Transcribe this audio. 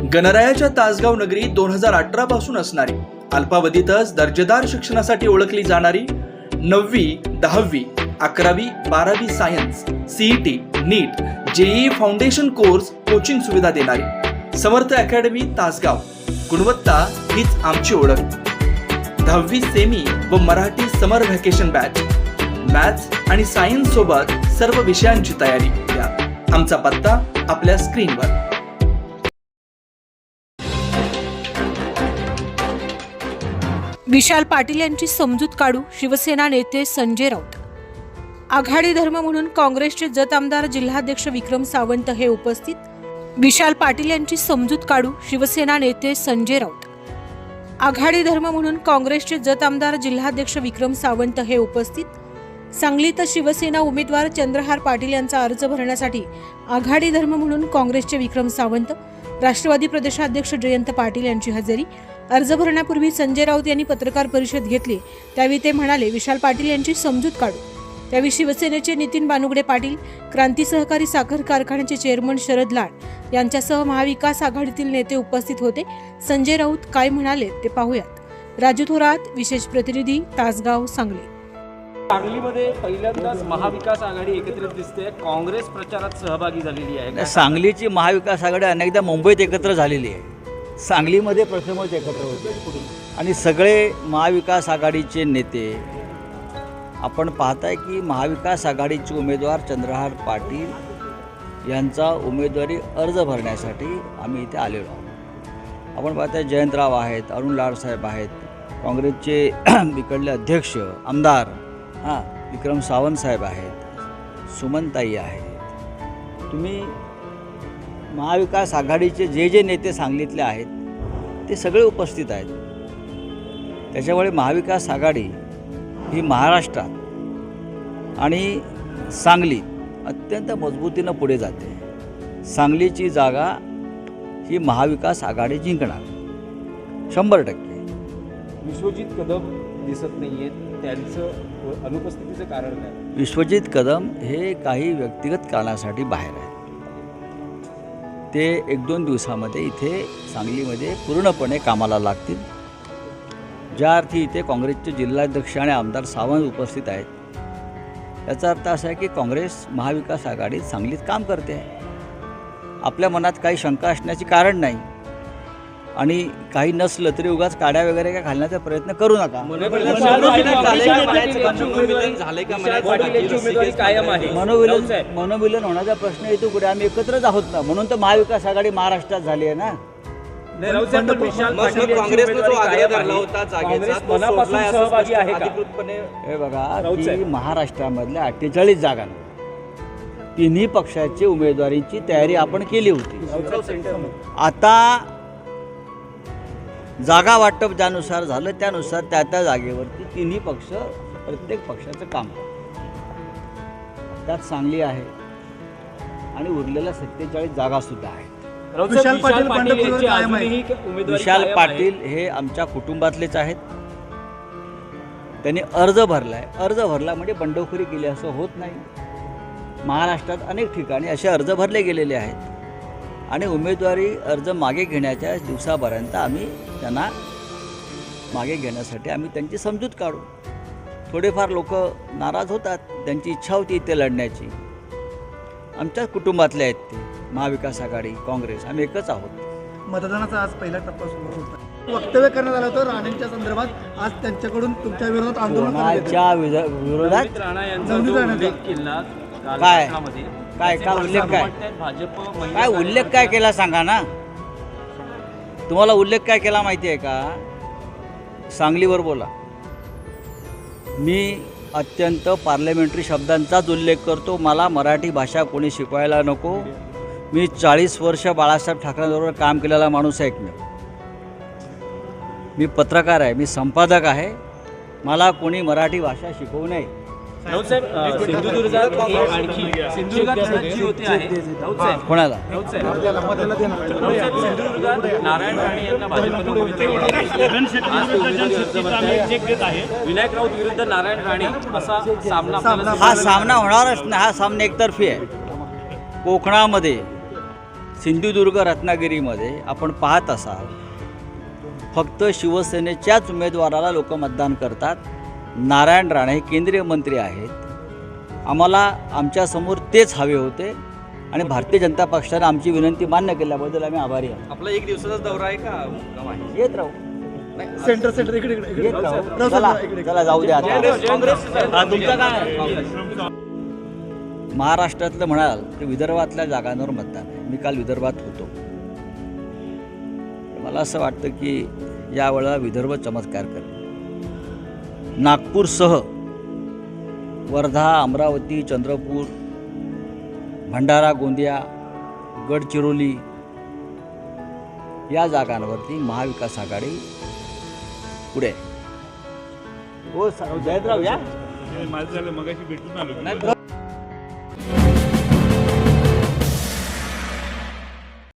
गणरायाच्या तासगाव नगरी दोन हजार अठरा पासून असणारी अल्पावधीतच दर्जेदार शिक्षणासाठी ओळखली जाणारी नववी दहावी अकरावी बारावी science CET NEET JEE foundation course coaching सुविधा देणारी समर्थ अकॅडमी तासगाव. गुणवत्ता हीच आमची ओळख. दहावी सेमी व Marathi summer vacation batch. Maths आणि सायन्स सोबत सर्व विषयांची तयारी. द्या आमचा पत्ता आपल्या स्क्रीनवर. विशाल पाटील यांची समजूत काढू शिवसेना नेते संजय राऊत. आघाडी धर्म म्हणून काँग्रेसचे जत आमदार जिल्हाध्यक्ष विक्रम सावंत हे उपस्थित. विशाल पाटील यांची समजूत काढू शिवसेना नेते संजय राऊत. आघाडी धर्म म्हणून काँग्रेसचे जत आमदार जिल्हाध्यक्ष विक्रम सावंत हे उपस्थित. सांगलीत शिवसेना उमेदवार चंद्रहार पाटील यांचा अर्ज भरण्यासाठी आघाडी धर्म म्हणून काँग्रेसचे विक्रम सावंत राष्ट्रवादी प्रदेशाध्यक्ष जयंत पाटील यांची हजेरी अर्ज भरण्यापूर्वी संजय राऊत यांनी पत्रकार परिषद घेतली. त्यावेळी ते म्हणाले विशाल पाटील यांची समजूत काढू. त्यावेळी शिवसेनेचे नितीन बानुगडे पाटील क्रांती सहकारी साखर कारखान्याचे चेअरमन शरद लाड यांच्यासह महाविकास आघाडीतील नेते उपस्थित होते. संजय राऊत काय म्हणाले ते पाहूयात. राजू थोरात विशेष प्रतिनिधी तासगाव सांगली. सांगलीमध्ये पहिल्यांदाच महाविकास आघाडी एकत्रित दिसते. काँग्रेस प्रचारात सहभागी झालेली आहे. सांगलीची महाविकास आघाडी अनेकदा मुंबईत एकत्र झालेली आहे. सांगलीमध्ये प्रथमच एकत्र होते. आणि सगळे महाविकास आघाडीचे नेते आपण पाहताय की महाविकास आघाडीचे उमेदवार चंद्रहार पाटील यांचा उमेदवारी अर्ज भरण्यासाठी आम्ही इथे आलेलो आहोत. आपण पाहताय जयंतराव आहेत अरुण लाडसाहेब आहेत काँग्रेसचे इकडले अध्यक्ष आमदार हां विक्रम सावंत साहेब आहेत सुमनताई आहेत. तुम्ही महाविकास आघाडीचे जे जे नेते सांगलीतले आहेत ते सगळे उपस्थित आहेत. त्याच्यामुळे महाविकास आघाडी ही महाराष्ट्रात आणि सांगली अत्यंत मजबूतीनं पुढे जाते. सांगलीची जागा ही महाविकास आघाडी जिंकणार. शंभर टक्के. विश्वजित कदम दिसत नाहीये त्यांचं अनुपस्थितीचं कारण काय? विश्वजित कदम हे काही व्यक्तिगत कारणासाठी बाहेर आहेत. ते एक दोन दिवसामध्ये इथे सांगलीमध्ये पूर्णपणे कामाला लागतील. ज्या अर्थी इथे काँग्रेसचे जिल्हाध्यक्ष आणि आमदार सावंत उपस्थित आहेत. याचा अर्थ असा आहे की काँग्रेस महाविकास आघाडीत सांगलीत काम करते. आहे आपल्या मनात काही शंका असण्याचे कारण नाही. आणि काही नसलं तरी उगाच काड्या वगैरे काय घालण्याचा प्रयत्न करू नका. उमेदवारी कायम आहे. मनोविलन मनोविलन होण्याचा प्रश्न येतो कुठे आम्ही एकत्रच आहोत ना. म्हणून तर महाविकास आघाडी महाराष्ट्रात झाली आहे ना. हे बघा की. महाराष्ट्रामधल्या अठ्ठेचाळीस जागांवर तिन्ही पक्षाची उमेदवारीची तयारी आपण केली होती. आता जागा वाटप ज्यानुसार झालं त्यानुसार त्या त्या जागेवरती तिन्ही पक्ष प्रत्येक पक्षाचं काम त्यात सांगली आहे आणि उरलेल्या सत्तेचाळीस जागा सुद्धा आहेत. विशाल पाटील विशाल. पाटील हे आमच्या कुटुंबातलेच आहेत. त्यांनी अर्ज भरला आहे अर्ज भरला म्हणजे बंडखोरी केली असं होत नाही. महाराष्ट्रात अनेक ठिकाणी असे अर्ज भरले गेलेले आहेत. आणि उमेदवारी अर्ज मागे घेण्याच्या दिवसापर्यंत आम्ही त्यांना मागे घेण्यासाठी आम्ही त्यांची समजूत काढू. थोडेफार लोक नाराज होतात त्यांची इच्छा होती इथे लढण्याची. आमच्याच कुटुंबातले आहेत ते महाविकास आघाडी काँग्रेस आम्ही एकच आहोत. मतदानाचा आज पहिला टप्पा सुरू होता. वक्तव्य करण्यात आलं होतं राणेंच्या संदर्भात. आज त्यांच्याकडून तुमच्या विरोधात आंदोलन विरोधात काय? काय- काय उल्लेख काय? भाजप काय उल्लेख काय केला सांगा ना. तुम्हाला उल्लेख काय केला माहिती आहे का? सांगलीवर बोला. मी अत्यंत पार्लमेंटरी शब्दांचाच उल्लेख करतो. मला मराठी भाषा कोणी शिकवायला नको. मी चाळीस वर्ष बाळासाहेब ठाकरेंबरोबर काम केलेला माणूस आहे एकमेव मी पत्रकार आहे मी संपादक आहे. मला कोणी मराठी भाषा शिकवू नये. राऊत साहेब सिंधुदुर्गात आणखी सिंधुदुर्गात होते आहे राऊत साहेब कोणाला? राऊत साहेब. राऊत साहेब सिंधुदुर्गात नारायण राणे यांना भरतायत. विनायक राऊत विरुद्ध नारायण राणे असा सामना आपल्याला हा सामना होणारच नाही. हा सामना एकतर्फी आहे. कोकणामध्ये सिंधुदुर्ग रत्नागिरीमध्ये आपण पाहत असाल फक्त शिवसेनेच्याच उमेदवाराला लोक मतदान करतात. नारायण राणे हे केंद्रीय मंत्री आहेत. आम्हाला आमच्यासमोर तेच हवे होते आणि भारतीय जनता पक्षाने आमची विनंती मान्य केल्याबद्दल आम्ही आभारी आहोत. आपला एक दिवसाचा दौरा आहे का? येत राहू. सेंटर सेंटर इकडे इकडे चला जाऊ द्या आता. काँग्रेस हा, तुमचं काय? महाराष्ट्रातलं म्हणाल तर विदर्भातल्या जागांवर मतदान आहे. मी काल विदर्भात होतो. मला असं वाटतं की यावेळेला विदर्भ चमत्कार करेल. नागपूरसह वर्धा अमरावती चंद्रपूर भंडारा गोंदिया गडचिरोली या जागांवरती महाविकास आघाडी पुढे. हो जयंतराव या माझं झालं मगाशी भेटून आलो